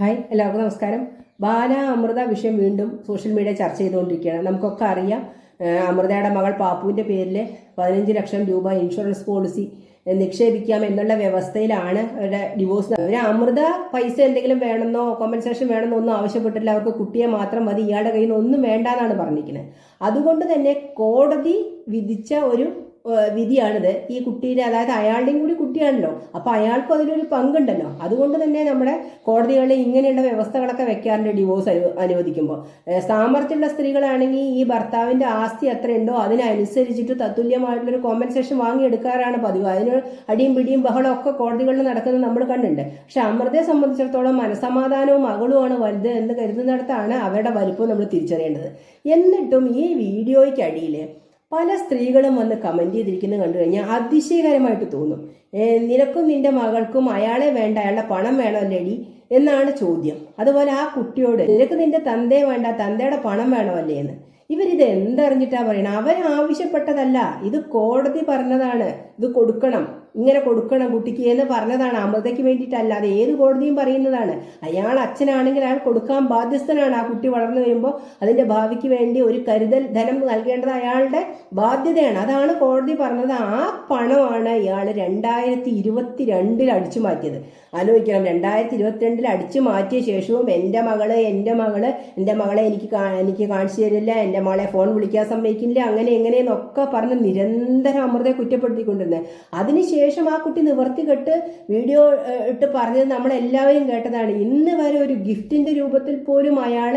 Hi എല്ലാവർക്കും നമസ്കാരം. ബാല അമൃത വിഷയം വീണ്ടും സോഷ്യൽ മീഡിയ ചർച്ച ചെയ്തുകൊണ്ടിരിക്കുകയാണ്. നമുക്കൊക്കെ അറിയാം അമൃതയുടെ മകൾ പാപ്പുവിന്റെ പേരിൽ പതിനഞ്ച് ലക്ഷം രൂപ ഇൻഷുറൻസ് പോളിസി നിക്ഷേപിക്കാം എന്നുള്ള വ്യവസ്ഥയിലാണ് അവരുടെ ഡിവോഴ്സ് ഒരു അമൃത പൈസ എന്തെങ്കിലും വേണമെന്നോ കോമ്പൻസേഷൻ വേണമെന്നോ ഒന്നും ആവശ്യപ്പെട്ടില്ല അവർക്ക് കുട്ടിയെ മാത്രം മതി. ഇയാളുടെ കയ്യിൽ നിന്ന് ഒന്നും വേണ്ടാന്നാണ് പറഞ്ഞിരിക്കുന്നത്. അതുകൊണ്ട് തന്നെ കോടതി വിധിച്ച ഒരു വിധിയാണിത്. ഈ കുട്ടീനെ അതായത് അയാളുടെയും കൂടി കുട്ടിയാണല്ലോ. അപ്പൊ അയാൾക്കും അതിലൊരു പങ്കുണ്ടല്ലോ. അതുകൊണ്ട് തന്നെ നമ്മുടെ കോടതികളിൽ ഇങ്ങനെയുള്ള വ്യവസ്ഥകളൊക്കെ വെക്കാറുണ്ട് ഡിവോഴ്സ് അനു അനുവദിക്കുമ്പോൾ സാമർത്ഥ്യമുള്ള സ്ത്രീകളാണെങ്കിൽ ഈ ഭർത്താവിന്റെ ആസ്തി എത്രയുണ്ടോ അതിനനുസരിച്ചിട്ട് തത്തുല്യമായിട്ടുള്ളൊരു കോമ്പൻസേഷൻ വാങ്ങിയെടുക്കാറാണ് പതിവ്. അതിന് അടിയും പിടിയും ബഹളം ഒക്കെ കോടതികളിൽ നടക്കുന്നത് നമ്മൾ കണ്ടിട്ടുണ്ട്. പക്ഷെ അമൃതയെ സംബന്ധിച്ചിടത്തോളം മനസമാധാനവും മകളുമാണ് വലുത് എന്ന് കരുതുന്നിടത്താണ് അവരുടെ വലിപ്പം നമ്മൾ തിരിച്ചറിയേണ്ടത്. എന്നിട്ടും ഈ വീഡിയോയ്ക്കടിയിൽ പല സ്ത്രീകളും വന്ന് കമന്റ് ചെയ്തിരിക്കുന്നത് കണ്ടു കഴിഞ്ഞാൽ അതിശയകരമായിട്ട് തോന്നും. നിനക്കും നിന്റെ മകൾക്കും അയാളെ വേണ്ട അയാളുടെ പണം വേണമല്ലേടി എന്നാണ് ചോദ്യം. അതുപോലെ ആ കുട്ടിയോട് നിനക്ക് നിന്റെ തന്തയെ വേണ്ട തന്തയുടെ പണം വേണമല്ലേ എന്ന്. ഇവരിത് എന്തറിഞ്ഞിട്ടാ പറയണത് അവരാവശ്യപ്പെട്ടതല്ല. ഇത് കോടതി പറഞ്ഞതാണ്. ഇത് കൊടുക്കണം. ഇങ്ങനെ കൊടുക്കണം കുട്ടിക്ക് എന്ന് പറഞ്ഞതാണ്. അമൃതയ്ക്ക് വേണ്ടിയിട്ടല്ല അത് ഏത് കോടതിയും പറയുന്നതാണ്. അയാൾ അച്ഛനാണെങ്കിൽ അയാൾ കൊടുക്കാൻ ബാധ്യസ്ഥനാണ് ആ കുട്ടി വളർന്നു വരുമ്പോൾ. അതിന്റെ ഭാവിക്ക് വേണ്ടി ഒരു കരുതൽ ധനം നൽകേണ്ടത് അയാളുടെ ബാധ്യതയാണ്. അതാണ് കോടതി പറഞ്ഞത്. ആ പണമാണ് ഇയാൾ രണ്ടായിരത്തി ഇരുപത്തി രണ്ടിൽ അടിച്ചു മാറ്റിയത്. ആലോചിക്കണം. രണ്ടായിരത്തി ഇരുപത്തിരണ്ടിൽ അടിച്ചു മാറ്റിയ ശേഷവും എന്റെ മകൾ എന്റെ മകൾ എന്റെ മകളെ എനിക്ക് എനിക്ക് കാണിച്ചു തരില്ല എന്റെ മകളെ ഫോൺ വിളിക്കാൻ സമ്മതിക്കില്ല അങ്ങനെ എങ്ങനെയെന്നൊക്കെ പറഞ്ഞ് നിരന്തരം അമൃതയെ കുറ്റപ്പെടുത്തിക്കൊണ്ടിരുന്നത്. അതിനുശേഷം ആ കുട്ടി നിവർത്തി കെട്ട് വീഡിയോ ഇട്ട് പറഞ്ഞത് നമ്മളെല്ലാവരും കേട്ടതാണ്. ഇന്ന് വരെ ഒരു ഗിഫ്റ്റിന്റെ രൂപത്തിൽ പോലും അയാൾ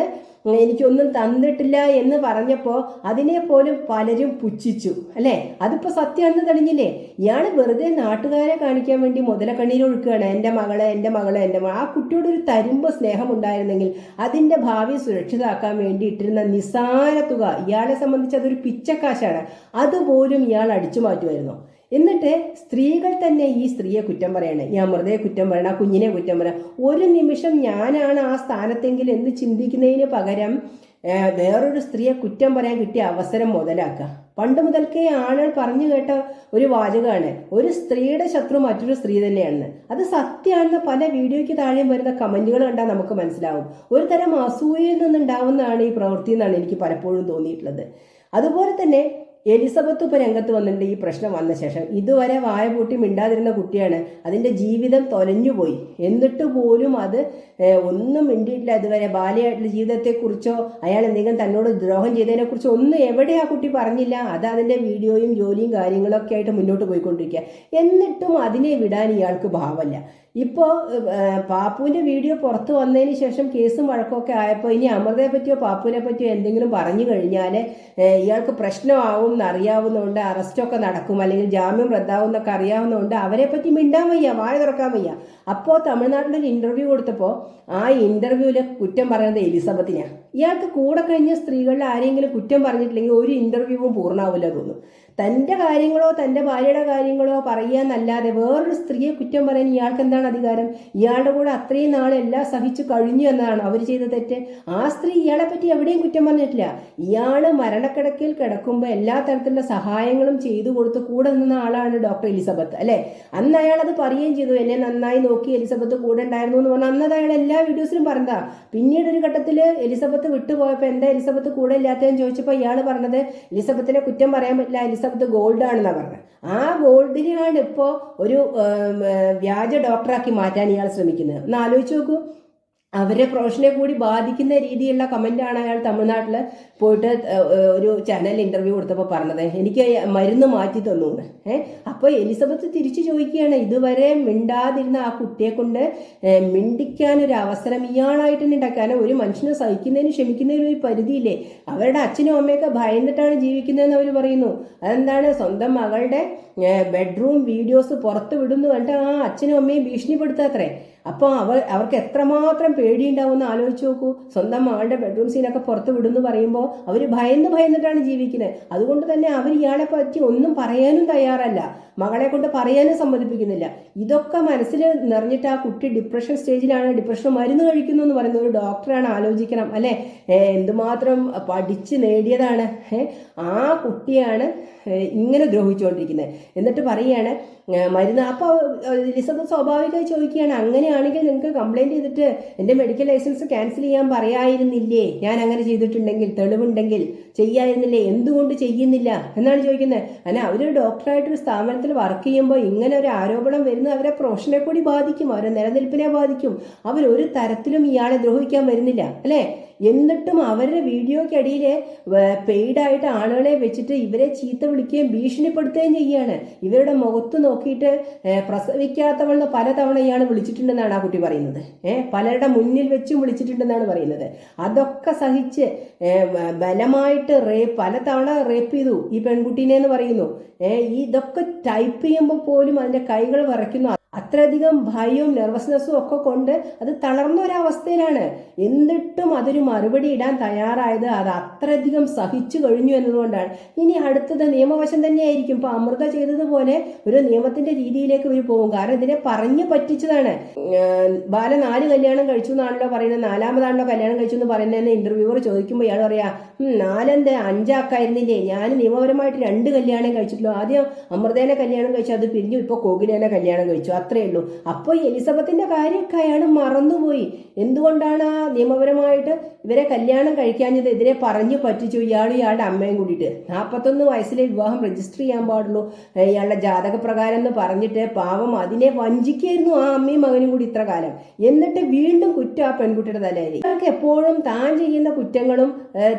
എനിക്കൊന്നും തന്നിട്ടില്ല എന്ന് പറഞ്ഞപ്പോൾ അതിനെ പോലും പലരും പുച്ഛിച്ചു അല്ലേ? അതിപ്പോ സത്യമാണെന്ന് തെളിഞ്ഞില്ലേ? ഇയാൾ വെറുതെ നാട്ടുകാരെ കാണിക്കാൻ വേണ്ടി മുതലക്കണ്ണീരൊഴുക്കുകയാണ് എന്റെ മകളെ എന്റെ മകളെ എന്റെ മകൾ ആ കുട്ടിയോട് ഒരു തരുമ്പ് സ്നേഹം ഉണ്ടായിരുന്നെങ്കിൽ അതിന്റെ ഭാവി സുരക്ഷിതാക്കാൻ വേണ്ടി ഇട്ടിരുന്ന നിസ്സാര തുക ഇയാളെ സംബന്ധിച്ച് അതൊരു പിച്ചക്കാശാണ്. അതുപോലും ഇയാൾ അടിച്ചു മാറ്റുമായിരുന്നു. എന്നിട്ട് സ്ത്രീകൾ തന്നെ ഈ സ്ത്രീയെ കുറ്റം പറയണേ. ഞാൻ വെറുതെ കുറ്റം പറയണം ആ കുഞ്ഞിനെ കുറ്റം പറയാം ഒരു നിമിഷം ഞാനാണ് ആ സ്ഥാനത്തെങ്കിൽ എന്ന് ചിന്തിക്കുന്നതിന് പകരം വേറൊരു സ്ത്രീയെ കുറ്റം പറയാൻ കിട്ടിയ അവസരം മുതലാക്കുക. പണ്ട് മുതൽക്കേ ആളുകൾ പറഞ്ഞു കേട്ട ഒരു വാചകമാണ് ഒരു സ്ത്രീയുടെ ശത്രു മറ്റൊരു സ്ത്രീ തന്നെയാണ്. അത് സത്യമാണെന്ന് പല വീഡിയോയ്ക്ക് താഴെയും വരുന്ന കമന്റുകൾ കണ്ടാൽ നമുക്ക് മനസ്സിലാവും. ഒരു തരം അസൂയയിൽ നിന്നുണ്ടാവുന്നതാണ് ഈ പ്രവൃത്തി എന്നാണ് എനിക്ക് പലപ്പോഴും തോന്നിയിട്ടുള്ളത്. അതുപോലെ തന്നെ എലിസബത്ത് ഇപ്പൊ രംഗത്ത് വന്നിട്ടുണ്ട് ഈ പ്രശ്നം വന്ന ശേഷം. ഇതുവരെ വായ പൂട്ടി മിണ്ടാതിരുന്ന കുട്ടിയാണ്. അതിന്റെ ജീവിതം തൊലഞ്ഞുപോയി എന്നിട്ട് പോലും അത് ഒന്നും മിണ്ടിയിട്ടില്ല ഇതുവരെ. ബാല്യമായിട്ടുള്ള ജീവിതത്തെക്കുറിച്ചോ അയാൾ എന്തെങ്കിലും തന്നോട് ദ്രോഹം ചെയ്തതിനെ കുറിച്ചോ ഒന്നും എവിടെ ആ കുട്ടി പറഞ്ഞില്ല. അത് അതിന്റെ വീഡിയോയും ജോലിയും കാര്യങ്ങളൊക്കെ ആയിട്ട് മുന്നോട്ട് പോയിക്കൊണ്ടിരിക്കുക. എന്നിട്ടും അതിനെ വിടാൻ ഇയാൾക്ക് ഭാവമല്ല. ഇപ്പോൾ പാപ്പുവിന്റെ വീഡിയോ പുറത്തു വന്നതിന് ശേഷം കേസും വഴക്കമൊക്കെ ആയപ്പോൾ ഇനി അമൃതയെ പറ്റിയോ പാപ്പുവിനെ പറ്റിയോ എന്തെങ്കിലും പറഞ്ഞു കഴിഞ്ഞാൽ ഇയാൾക്ക് പ്രശ്നമാവും എന്ന് അറിയാവുന്നതുകൊണ്ട് അറസ്റ്റൊക്കെ നടക്കും അല്ലെങ്കിൽ ജാമ്യം റദ്ദാവും അറിയാവുന്നതുകൊണ്ട് അവരെ പറ്റി മിണ്ടാൻ വയ്യ വാഴ തുറക്കാൻ വയ്യ. അപ്പോൾ തമിഴ്നാട്ടിലൊരു ഇന്റർവ്യൂ കൊടുത്തപ്പോൾ ആ ഇന്റർവ്യൂവിലെ കുറ്റം പറയുന്നത് എലിസബത്തിനെയാണ് ഇയാൾക്ക് കൂടെ കഴിഞ്ഞ സ്ത്രീകളിൽ ആരെങ്കിലും കുറ്റം പറഞ്ഞിട്ടില്ലെങ്കിൽ ഒരു ഇന്റർവ്യൂവും പൂർണമാവില്ല തോന്നുന്നു. തന്റെ കാര്യങ്ങളോ തന്റെ ഭാര്യയുടെ കാര്യങ്ങളോ പറയാന്നല്ലാതെ വേറൊരു സ്ത്രീയെ കുറ്റം പറയാൻ ഇയാൾക്ക് എന്താണ് അധികാരം? ഇയാളുടെ കൂടെ അത്രയും നാൾ എല്ലാം സഹിച്ചു കഴിഞ്ഞു എന്നാണ് അവർ ചെയ്ത തെറ്റ്. ആ സ്ത്രീ ഇയാളെ പറ്റി എവിടെയും കുറ്റം പറഞ്ഞിട്ടില്ല. ഇയാൾ മരണക്കിടക്കിൽ കിടക്കുമ്പോൾ എല്ലാ തരത്തിലുള്ള സഹായങ്ങളും ചെയ്തു കൊടുത്ത് കൂടെ നിന്ന ആളാണ് ഡോക്ടർ എലിസബത്ത് അല്ലേ? അന്ന് അയാൾ അത് പറയുകയും ചെയ്തു എന്നെ നന്നായി നോക്കി എലിസബത്ത് കൂടെ ഉണ്ടായിരുന്നു എന്ന് പറഞ്ഞാൽ അന്നത് അയാൾ എല്ലാ വീഡിയോസിലും പറഞ്ഞതാ. പിന്നീട് ഒരു ഘട്ടത്തിൽ എലിസബത്ത് വിട്ടുപോയപ്പോൾ എന്താ എലിസബത്ത് കൂടെ ഇല്ലാത്തതെന്ന് ചോദിച്ചപ്പോൾ ഇയാൾ പറഞ്ഞത് എലിസബത്തിനെ കുറ്റം പറയാൻ പറ്റില്ല എലിസബത്ത് ഗോൾഡ് ആണെന്നാണ് പറഞ്ഞത് ആ ഗോൾഡിനെയാണ് ഇപ്പോൾ ഒരു വ്യാജ ഡോക്ടറാക്കി മാറ്റാൻ ഇയാൾ ശ്രമിക്കുന്നത്. ഒന്ന് ആലോചിച്ച് നോക്കൂ. അവരുടെ പ്രൊഫഷനെ കൂടി ബാധിക്കുന്ന രീതിയിലുള്ള കമന്റാണ് അയാൾ തമിഴ്നാട്ടിൽ പോയിട്ട് ഒരു ചാനൽ ഇന്റർവ്യൂ കൊടുത്തപ്പോൾ പറഞ്ഞത് എനിക്ക് മരുന്ന് മാറ്റി തന്നു ഏഹ് അപ്പോൾ എലിസബത്ത് തിരിച്ചു ചോദിക്കുകയാണ് ഇതുവരെ മിണ്ടാതിരുന്ന ആ കുട്ടിയെ കൊണ്ട് മിണ്ടിക്കാൻ ഒരു അവസരം ഇയാളായിട്ട് ഉണ്ടാക്കാൻ ഒരു മനുഷ്യനെ സഹിക്കുന്നതിന് ക്ഷമിക്കുന്നതിന് ഒരു പരിധിയില്ലേ? അവരുടെ അച്ഛനും അമ്മയൊക്കെ ഭയന്നിട്ടാണ് ജീവിക്കുന്നതെന്ന് അവർ പറയുന്നു. അതെന്താണ്? സ്വന്തം മകളുടെ ബെഡ്റൂം വീഡിയോസ് പുറത്ത് വിടുന്നു കണ്ടിട്ട് ആ അച്ഛനും അമ്മയും ഭീഷണിപ്പെടുത്താത്രേ അപ്പോൾ അവർ അവർക്ക് എത്രമാത്രം പേടിയുണ്ടാവുമെന്ന് ആലോചിച്ച് നോക്കൂ. സ്വന്തം മകളുടെ ബെഡ്റൂം സീനൊക്കെ പുറത്ത് വിടുന്നു പറയുമ്പോൾ അവർ ഭയന്ന് ഭയന്നിട്ടാണ് ജീവിക്കുന്നത് അതുകൊണ്ട് തന്നെ അവർ ഇയാളെ പറ്റി ഒന്നും പറയാനും തയ്യാറല്ല. മകളെ കൊണ്ട് പറയാനും സമ്മതിപ്പിക്കുന്നില്ല. ഇതൊക്കെ മനസ്സിൽ നിറഞ്ഞിട്ട് ആ കുട്ടി ഡിപ്രഷൻ സ്റ്റേജിലാണ് ഡിപ്രഷൻ മരുന്ന് കഴിക്കുന്നു എന്ന് പറയുന്നത് ഒരു ഡോക്ടറാണ് ആലോചിക്കണം അല്ലെ? എന്തുമാത്രം പഠിച്ച് നേടിയതാണ്. ആ കുട്ടിയാണ് ഇങ്ങനെ ദ്രോഹിച്ചുകൊണ്ടിരിക്കുന്നത് എന്നിട്ട് പറയുകയാണ് മരുന്ന്. അപ്പോൾ ലിസബത്ത് സ്വാഭാവികമായി ചോദിക്കുകയാണ് അങ്ങനെയാണെങ്കിൽ നിങ്ങൾക്ക് കംപ്ലൈന്റ് ചെയ്തിട്ട് എന്റെ മെഡിക്കൽ ലൈസൻസ് ക്യാൻസൽ ചെയ്യാൻ പറയായിരുന്നില്ലേ? ഞാൻ അങ്ങനെ ചെയ്തിട്ടുണ്ടെങ്കിൽ തെളിവുണ്ടെങ്കിൽ ചെയ്യായിരുന്നില്ലേ? എന്തുകൊണ്ട് ചെയ്യുന്നില്ല? എന്നാണ് ചോദിക്കുന്നത്. അല്ല അവരൊരു ഡോക്ടറായിട്ടൊരു സ്ഥാപനത്തിൽ വർക്ക് ചെയ്യുമ്പോൾ ഇങ്ങനെ ഒരു ആരോപണം വരുന്നത് അവരെ പ്രൊഫഷനെ കൂടി ബാധിക്കും അവരെ നിലനിൽപ്പിനെ ബാധിക്കും. അവരൊരു തരത്തിലും ഇയാളെ ദ്രോഹിക്കാൻ വരുന്നില്ല അല്ലേ? എന്നിട്ടും അവരുടെ വീഡിയോക്കടിയിൽ പെയ്ഡായിട്ട് ആളുകളെ വെച്ചിട്ട് ഇവരെ ചീത്ത വിളിക്കുകയും ഭീഷണിപ്പെടുത്തുകയും ചെയ്യുകയാണ് ഇവരുടെ മുഖത്ത് നോക്കിയിട്ട് പ്രസവിക്കാത്തവളെന്ന് പലതവണ ഇയാൾ വിളിച്ചിട്ടുണ്ടെന്നാണ് ആ കുട്ടി പറയുന്നത്. ഏഹ് പലരുടെ മുന്നിൽ വെച്ചും വിളിച്ചിട്ടുണ്ടെന്നാണ് പറയുന്നത്. അതൊക്കെ സഹിച്ച് ബലമായിട്ട് റേപ്പ് പലതവണ റേപ്പ് ചെയ്തു ഈ പെൺകുട്ടീനെ എന്ന് പറയുന്നു. ഏഹ് ഇതൊക്കെ ടൈപ്പ് ചെയ്യുമ്പോൾ പോലും അതിന്റെ കൈകൾ വിറയ്ക്കുന്നു. അത്രയധികം ഭയവും നെർവസ്നെസ്സും ഒക്കെ കൊണ്ട് അത് തളർന്ന ഒരവസ്ഥയിലാണ്. എന്നിട്ടും അതൊരു മറുപടി ഇടാൻ തയ്യാറായത് അത് അത്രയധികം സഹിച്ചു കഴിഞ്ഞു എന്നതുകൊണ്ടാണ്. ഇനി അടുത്തത് നിയമവശം തന്നെയായിരിക്കും. ഇപ്പൊ അമൃത ചെയ്തതുപോലെ ഒരു നിയമത്തിന്റെ രീതിയിലേക്ക് ഇവർ പോകും. കാരണം ഇതിനെ പറഞ്ഞു പറ്റിച്ചതാണ്. ബാല നാല് കല്യാണം കഴിച്ചു എന്നാണല്ലോ പറയുന്നത്. നാലാമതാണല്ലോ കല്യാണം കഴിച്ചു എന്ന് പറയുന്നതെന്ന് ഇന്റർവ്യൂവർ ചോദിക്കുമ്പോൾ ഇയാൾ പറയാ "ഉം, നാലെന്ത്? അഞ്ചാക്കായിരുന്നില്ലേ? ഞാൻ നിയമപരമായിട്ട് രണ്ട് കല്യാണം കഴിച്ചിട്ടുള്ളൂ. ആദ്യം അമൃതേനെ കല്യാണം കഴിച്ചു അത് പിരിഞ്ഞു. ഇപ്പൊ കോകിലേനെ കല്യാണം കഴിച്ചു. അത്രേ ഉള്ളൂ. അപ്പോൾ എലിസബത്തിന്റെ കാര്യമൊക്കെ അയാൾ മറന്നുപോയി. എന്തുകൊണ്ടാണ് ആ നിയമപരമായിട്ട് ഇവരെ കല്യാണം കഴിക്കാഞ്ഞത്? ഇതിനെ പറഞ്ഞു പറ്റിച്ചു ഇയാൾ ഇയാളുടെ അമ്മയും കൂടിയിട്ട്. നാൽപ്പത്തൊന്ന് വയസ്സിലെ വിവാഹം രജിസ്റ്റർ ചെയ്യാൻ പാടുള്ളൂ. ഇയാളുടെ ജാതകപ്രകാരം എന്ന് പറഞ്ഞിട്ട് പാവം അതിനെ വഞ്ചിക്കായിരുന്നു ആ അമ്മയും മകനും കൂടി ഇത്ര കാലം. എന്നിട്ട് വീണ്ടും കുറ്റം ആ പെൺകുട്ടിയുടെ തലയിൽ. ഇയാൾക്ക് എപ്പോഴും താൻ ചെയ്യുന്ന കുറ്റങ്ങളും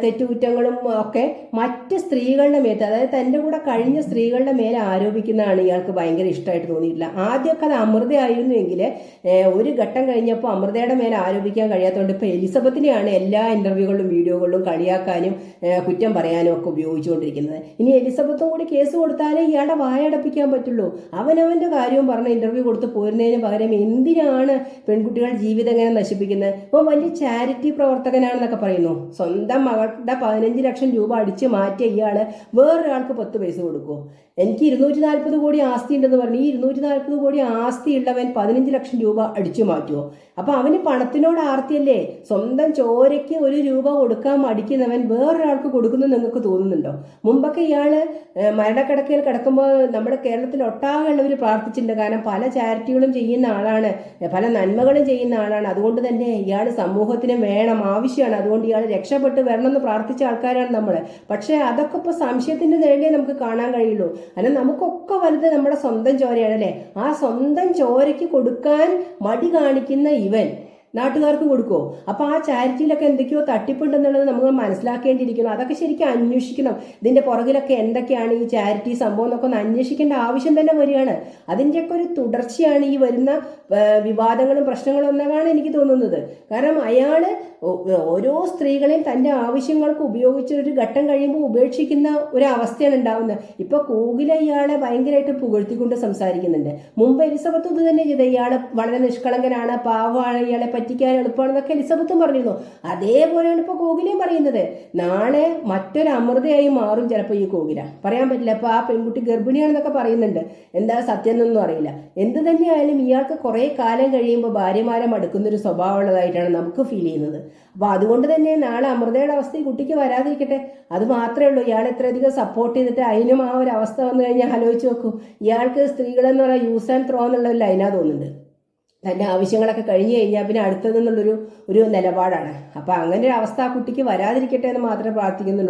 തെറ്റുകുറ്റങ്ങളും ഒക്കെ മറ്റ് സ്ത്രീകളുടെ മേത്ത് അതായത് തന്റെ കൂടെ കഴിഞ്ഞ സ്ത്രീകളുടെ മേലെ ആരോപിക്കുന്നതാണ് ഇയാൾക്ക് ഭയങ്കര ഇഷ്ടമായിട്ട് തോന്നിയിട്ടില്ല ആദ്യമൊക്കെ അത് അമൃതയായിരുന്നു എങ്കിൽ ഒരു ഘട്ടം കഴിഞ്ഞപ്പോൾ അമൃതയുടെ മേലെ ആരോപിക്കാൻ കഴിയാത്തതുകൊണ്ട് ഇപ്പോൾ എലിസബത്തിനെയാണ് എല്ലാ ഇന്റർവ്യൂകളിലും വീഡിയോകളിലും കളിയാക്കാനും കുറ്റം പറയാനും ഒക്കെ ഉപയോഗിച്ചുകൊണ്ടിരിക്കുന്നത്. ഇനി എലിസബത്തും കൂടി കേസ് കൊടുത്താലേ ഇയാളുടെ വായടപ്പിക്കാൻ പറ്റുള്ളൂ. അവനവന്റെ കാര്യവും പറഞ്ഞ് ഇന്റർവ്യൂ കൊടുത്ത് പോരുന്നതിന് പകരം എന്തിനാണ് പെൺകുട്ടികൾ ജീവിതം എങ്ങനെ നശിപ്പിക്കുന്നത്? ഇപ്പോൾ വലിയ ചാരിറ്റി പ്രവർത്തകനാണെന്നൊക്കെ പറയുന്നു. സ്വന്തം മകളുടെ പതിനഞ്ച് ലക്ഷം രൂപ അടിച്ച് മാറ്റിയ ഇയാൾ വേറൊരാൾക്ക് പത്ത് പൈസ കൊടുക്കുമോ എനിക്ക് ഇരുന്നൂറ്റി നാൽപ്പത് കോടി ആസ്തി ഉണ്ടെന്ന് പറഞ്ഞു. ഈ ഇരുന്നൂറ്റി നാൽപ്പത് കോടി ആസ്തി ഉള്ളവൻ പതിനഞ്ച് ലക്ഷം രൂപ അടിച്ചു മാറ്റുമോ അപ്പൊ അവന് പണത്തിനോട് ആർത്തിയല്ലേ? സ്വന്തം ചോരയ്ക്ക് ഒരു രൂപ കൊടുക്കാൻ മടിക്കുന്നവൻ വേറൊരാൾക്ക് കൊടുക്കുന്നു നിങ്ങൾക്ക് തോന്നുന്നുണ്ടോ? മുമ്പൊക്കെ ഏഹ്, മരണക്കിടക്കയിൽ കിടക്കുമ്പോൾ നമ്മുടെ കേരളത്തിൽ ഒട്ടാകെയുള്ളവർ പ്രാർത്ഥിച്ചിട്ടുണ്ട്. കാരണം പല ചാരിറ്റികളും ചെയ്യുന്ന ആളാണ്. പല നന്മകളും ചെയ്യുന്ന ആളാണ്. അതുകൊണ്ട് തന്നെ ഇയാൾ സമൂഹത്തിന് വേണം ആവശ്യമാണ്. അതുകൊണ്ട് ഇയാൾ രക്ഷപ്പെട്ട് വരണം എന്ന് പ്രാർത്ഥിച്ച ആൾക്കാരാണ് നമ്മൾ പക്ഷേ അതൊക്കെ ഇപ്പോൾ സംശയത്തിന്റെ നിഴലേ നമുക്ക് കാണാൻ കഴിയുള്ളൂ. അല്ല നമുക്കൊക്കെ വലുത് നമ്മുടെ സ്വന്തം ചോരയാണ് അല്ലേ ആ സ്വന്തം ചോരയ്ക്ക് കൊടുക്കാൻ മടി കാണിക്കുന്ന ഇവൻ. നാട്ടുകാർക്ക് കൊടുക്കുമോ അപ്പൊ ആ ചാരിറ്റിയിലൊക്കെ എന്തൊക്കെയോ തട്ടിപ്പുണ്ടെന്നുള്ളത് നമ്മൾ മനസ്സിലാക്കേണ്ടിയിരിക്കുന്നു. അതൊക്കെ ശരിക്കും അന്വേഷിക്കണം. ഇതിന്റെ പുറകിലൊക്കെ എന്തൊക്കെയാണ് ഈ ചാരിറ്റി സംഭവം എന്നൊക്കെ ഒന്ന് അന്വേഷിക്കേണ്ട ആവശ്യം തന്നെ വരികയാണ്. അതിന്റെയൊക്കെ ഒരു തുടർച്ചയാണ് ഈ വരുന്ന വിവാദങ്ങളും പ്രശ്നങ്ങളും എന്നതാണ് എനിക്ക് തോന്നുന്നത്. കാരണം അയാൾ ഓരോ സ്ത്രീകളെയും തന്റെ ആവശ്യങ്ങൾക്ക് ഉപയോഗിച്ച് ഒരു ഘട്ടം കഴിയുമ്പോൾ ഉപേക്ഷിക്കുന്ന ഒരു അവസ്ഥയാണ് ഉണ്ടാവുന്നത്. ഇപ്പൊ കോകില ഇയാളെ ഭയങ്കരമായിട്ട് പുകഴ്ത്തിക്കൊണ്ട് സംസാരിക്കുന്നുണ്ട്. മുമ്പ് എലിസബത്ത് ഇത് തന്നെ ചെയ്ത് ഇയാൾ വളരെ നിഷ്കളങ്കനാണ്. പാവമാണ് ഇയാളെ പറ്റിക്കാൻ എളുപ്പമാണെന്നൊക്കെ എലിസബത്തും പറഞ്ഞിരുന്നു. അതേപോലെയാണ് ഇപ്പൊ കോകിലയും പറയുന്നത്. നാളെ മറ്റൊരു അമൃതയായി മാറും ചിലപ്പോൾ ഈ കോകില. പറയാൻ പറ്റില്ല. അപ്പൊ ആ പെൺകുട്ടി ഗർഭിണിയാണെന്നൊക്കെ പറയുന്നുണ്ട്. എന്താ സത്യം എന്നൊന്നും അറിയില്ല. എന്ത് തന്നെയായാലും ഇയാൾക്ക് കുറേ കാലം കഴിയുമ്പോൾ ഭാര്യമാരെ മടുക്കുന്ന ഒരു സ്വഭാവമുള്ളതായിട്ടാണ് നമുക്ക് ഫീൽ ചെയ്യുന്നത്. അപ്പോൾ അതുകൊണ്ട് തന്നെ നാളെ അമൃതയുടെ അവസ്ഥ ഈ കുട്ടിക്ക് വരാതിരിക്കട്ടെ. അത് മാത്രമേ ഉള്ളൂ. ഇയാൾ എത്രയധികം സപ്പോർട്ട് ചെയ്തിട്ട് അതിനും ആ ഒരു അവസ്ഥ വന്നു കഴിഞ്ഞാൽ ആലോചിച്ച് നോക്കൂ. ഇയാൾക്ക് സ്ത്രീകളെന്ന് പറയാൻ യൂസ് ആൻഡ് ത്രോ എന്നുള്ള ലൈനാ തോന്നുന്നുണ്ട്. തന്റെ ആവശ്യങ്ങളൊക്കെ കഴിഞ്ഞു കഴിഞ്ഞാൽ പിന്നെ അടുത്തതെന്നുള്ളൊരു ഒരു നിലപാടാണ്. അപ്പോൾ അങ്ങനെ ഒരു അവസ്ഥ ആ കുട്ടിക്ക് വരാതിരിക്കട്ടെ എന്ന് മാത്രമേ പ്രാർത്ഥിക്കുന്നുള്ളൂ.